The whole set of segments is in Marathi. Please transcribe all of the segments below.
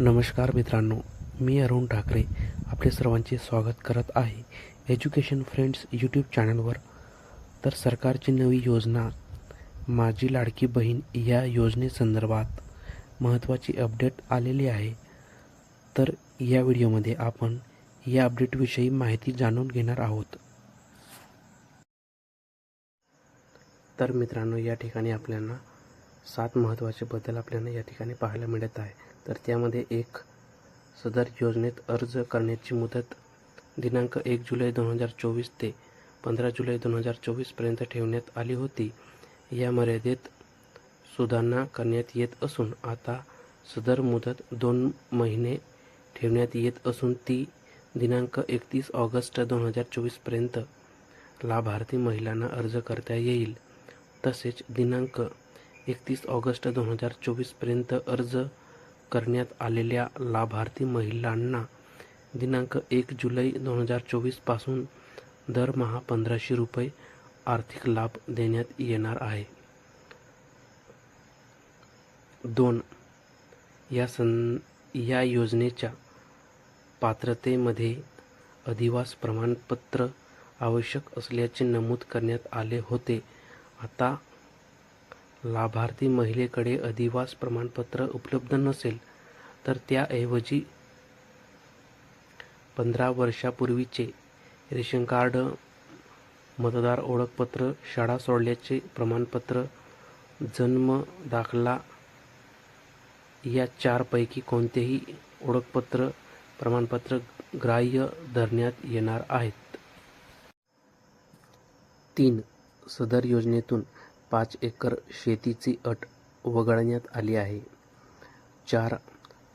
नमस्कार मित्रांनो मी अरुण ठाकरे आपले सर्वांचे स्वागत करत आहे एज्युकेशन फ्रेंड्स यूट्यूब चॅनलवर तर सरकारची नवी योजना माझी लाडकी बहीण या योजनेसंदर्भात महत्त्वाची अपडेट आलेली आहे. तर या व्हिडिओमध्ये आपण या अपडेटविषयी माहिती जाणून घेणार आहोत. तर मित्रांनो या ठिकाणी आपल्याला सात महत्त्वाचे बदल आपल्याला या ठिकाणी पाहायला मिळत आहे. तर त्यामध्ये एक सदर योजनेत अर्ज करण्याची मुदत दिनांक एक जुलै दोन हजार चोवीस ते पंधरा जुलै दोन हजार चोवीसपर्यंत ठेवण्यात आली होती. या मर्यादेत सुधारणा करण्यात येत असून आता सदर मुदत दोन महिने ठेवण्यात येत असून ती दिनांक एकतीस ऑगस्ट दोन हजार चोवीसपर्यंत लाभार्थी महिलांना अर्ज करता येईल. तसेच दिनांक एकतीस ऑगस्ट दोन हजार चोवीसपर्यंत अर्ज करण्यात आलेल्या लाभार्थी महिलांना दिनांक एक जुलै दोन हजार चोवीसपासून दरमहा पंधराशे रुपये आर्थिक लाभ देण्यात येणार आहे. दोन या सं या योजनेच्या पात्रतेमध्ये अधिवास प्रमाणपत्र आवश्यक असल्याचे नमूद करण्यात आले होते. आता लाभार्थी महिलेकडे अधिवास प्रमाणपत्र उपलब्ध नसेल तर त्याऐवजी पंधरा वर्षापूर्वीचे रेशन कार्ड मतदार ओळखपत्र शाळा सोडल्याचे प्रमाणपत्र जन्म दाखला या चारपैकी कोणतेही ओळखपत्र प्रमाणपत्र ग्राह्य धरण्यात येणार आहेत. तीन सदर योजनेतून पाच एकर शेतीची अट वगळण्यात आली आहे. चार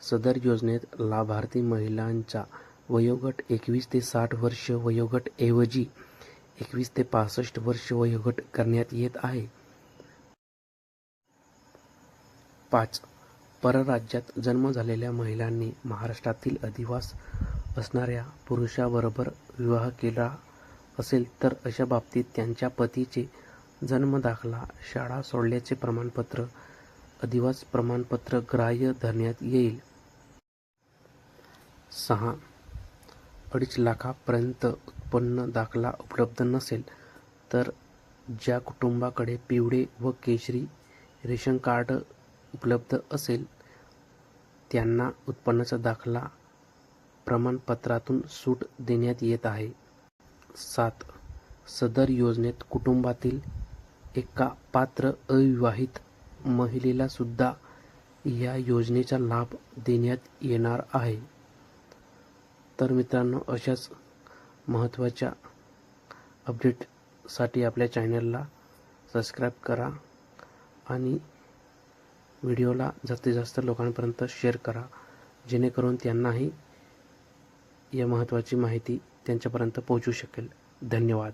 सदर योजनेत लाभार्थी महिलांचा वयोगट एकवीस ते साठ वर्ष वयोगट ऐवजी एकवीस ते पासष्ट वर्ष वयोगट करण्यात येत आहे. पाच परराज्यात जन्म झालेल्या महिलांनी महाराष्ट्रातील अधिवास असणाऱ्या पुरुषाबरोबर विवाह केला असेल तर अशा बाबतीत त्यांच्या पतीचे जन्मदाखला शाळा सोडल्याचे प्रमाणपत्र अधिवास प्रमाणपत्र ग्राह्य धरण्यात येईल. सहा. अडीच लाखापर्यंत उत्पन्न दाखला उपलब्ध नसेल तर ज्या कुटुंबाकडे पिवळे व केशरी रेशन कार्ड उपलब्ध असेल त्यांना उत्पन्नाचा दाखला प्रमाणपत्रातून सूट देण्यात येत आहे. सात. सदर योजनेत कुटुंबातील एका पात्र अविवाहित महिलेला सुद्धा या योजनेचा लाभ देण्यात येणार आहे. तर मित्रांनो अशाच महत्त्वाच्या अपडेटसाठी आपल्या चॅनलला सबस्क्राईब करा आणि व्हिडिओला जास्तीत जास्त लोकांपर्यंत शेअर करा जेणेकरून त्यांनाही या महत्त्वाची माहिती त्यांच्यापर्यंत पोहोचू शकेल. धन्यवाद.